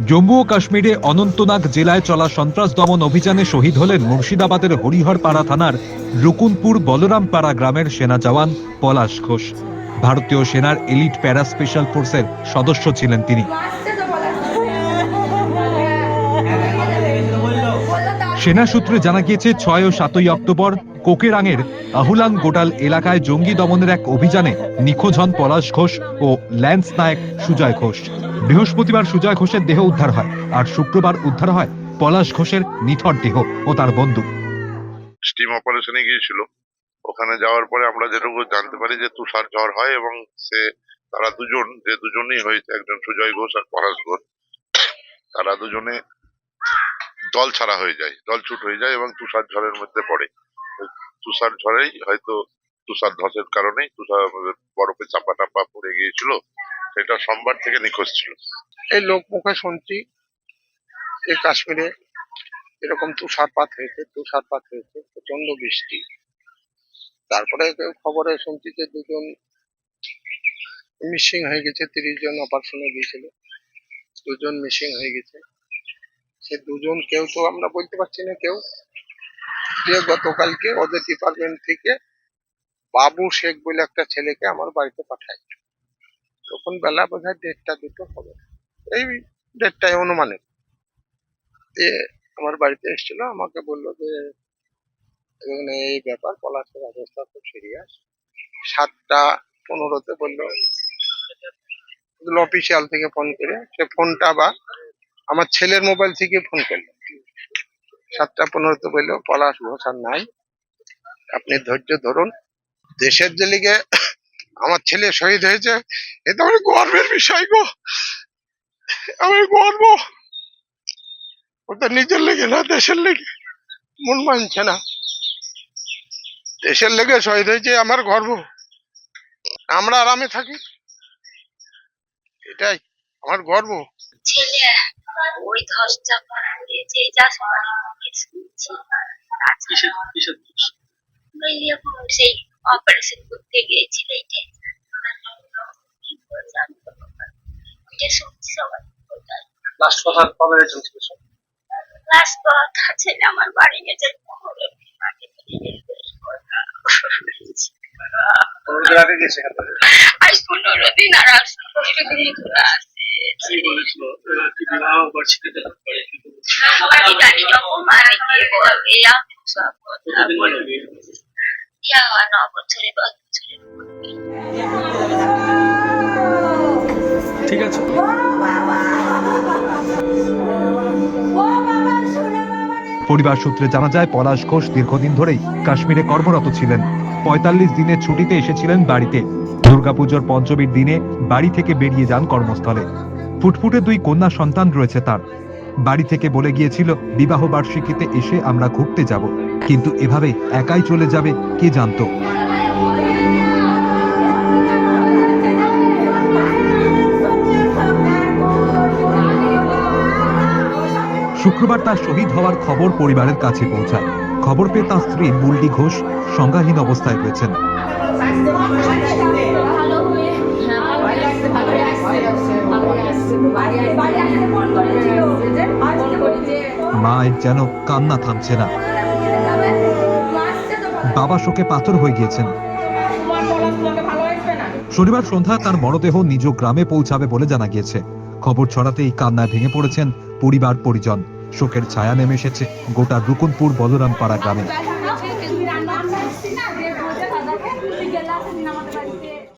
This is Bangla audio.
জম্মু ও কাশ্মীরে অনন্তনাগ জেলায় চলা সন্ত্রাস দমন অভিযানে শহীদ হলেন মুর্শিদাবাদের হরিহরপাড়া থানার রুকুনপুর বলরামপাড়া গ্রামের সেনা জওয়ান পলাশ ঘোষ। ভারতীয় সেনার এলিট প্যারা স্পেশাল ফোর্সের সদস্য ছিলেন তিনি। সেনা সূত্রে জানা গিয়েছে, ছয় ও সাতই অক্টোবর কোকেরাঙের আহুলাং গোটাল এলাকায় জঙ্গি দমনের এক অভিযানে নিখোঁজ হন পলাশ ঘোষ ও ল্যান্স নায়ক সুজয় ঘোষ। বৃহস্পতিবার সুজয় ঘোষের দেহ উদ্ধার হয়, আর শুক্রবার উদ্ধার হয় পলাশ ঘোষের নিথর দেহ ও তার বন্ধু। স্টিম অপারেশনে গিয়েছিল। ওখানে যাওয়ার পরে আমরা যেটুকু জানতে পারি যে তুষার ঝড় হয় এবং সে, তারা দুজন, যে দুজনেই হয়েছে, একজন সুজয় ঘোষ আর পলাশ ঘোষ, তারা দুজনে দল ছাড়া হয়ে যায়, দল ছুট হয়ে যায় এবং তুষার ঝড়ের মধ্যে পড়ে। তুষার ঝড়েই হয়তো তুষার ধসের কারণেই তুষার বরফে চাপা টাপা পড়ে গিয়েছিল। সেটা সোমবার থেকে নিখোঁজ ছিল। এই লোক মুখে শুনছি যে কাশ্মীরে এরকম তুষারপাত হয়েছে তুষারপাত হয়েছে প্রচণ্ড বৃষ্টি। তারপরে খবরে শুনছি যে দুজন মিসিং হয়ে গেছে, তিরিশ জন অপারেশনে গিয়েছিল দুজন মিসিং হয়ে গেছে। সে দুজন কেউ তো আমরা বলতে পারছি না কেউ। যে গতকালকে ওদের ডিপার্টমেন্ট থেকে বাবু শেখ বলে একটা ছেলেকে আমার বাড়িতে পাঠায়। তখন বেলা বোধ হয় দেড়টা, দুটো হবে। এই দেড়টায় অনুমানে যে আমার বাড়িতে এসেছিল, আমাকে বলল যে এই ব্যাপার, পলাশের অবস্থা খুব সিরিয়াস সাতটা পনেরোতে বলল অফিসিয়াল থেকে ফোন করে। সে ফোনটা বা আমার ছেলের মোবাইল থেকে ফোন করল। সাতটা পনেরোতে বলল, পলাশ ঘোষ নাই। আপনি ধৈর্য ধরুন। দেশের যে লিগে আমার ছেলে শহীদ হয়েছে। এটা আমার গর্বের বিষয় গো। আমি গর্ব। ওটা নিজের লেগে না দেশের লেগে। মন মানছে না। দেশের লেগে শহীদ হয়েছে আমার গর্ব। আমরা আরামে থাকি। এটাই আমার গর্ব। ছেলে ওই ধসটা যে যা মুখে শুনছি সেই অপারেশন করতে গিয়েছিল লাস্ট কথা কবে চলছিল লাস্ট কথা ছেলে আমার বাড়ি আগে। আগে গেছে আজ পনেরো দিন আর আজ পনেরো পরিবার সূত্রে জানা যায়, পলাশ ঘোষ দীর্ঘদিন ধরেই কাশ্মীরে কর্মরত ছিলেন। পঁয়তাল্লিশ দিনের ছুটিতে এসেছিলেন বাড়িতে। দুর্গাপুজোর পঞ্চমীর দিনে বাড়ি থেকে বেরিয়ে যান কর্মস্থলে। ফুটফুটে দুই কন্যা সন্তান রয়েছে তার। বাড়ি থেকে বলে গিয়েছিল, বিবাহ বার্ষিকীতে এসে আমরা ঘুরতে যাব। কিন্তু এভাবে একাই চলে যাবে কে জানতো? শুক্রবার তার শহীদ হওয়ার খবর পরিবারের কাছে পৌঁছায়। খবর পেয়ে তার স্ত্রী বুলডি ঘোষ সংজ্ঞাহীন অবস্থায় রয়েছেন। মায়ের যেন কান্না থামছে না। বাবা শোকে পাথর হয়ে গিয়েছেন। শনিবার সন্ধ্যা তার মরদেহ নিজ গ্রামে পৌঁছাবে বলে জানা গিয়েছে। খবর ছড়াতেই কান্নায় ভেঙে পড়েছেন পরিবার পরিজন শোকের ছায়া নেমে এসেছে গোটা রুকুনপুর বলরামপাড়া গ্রামে।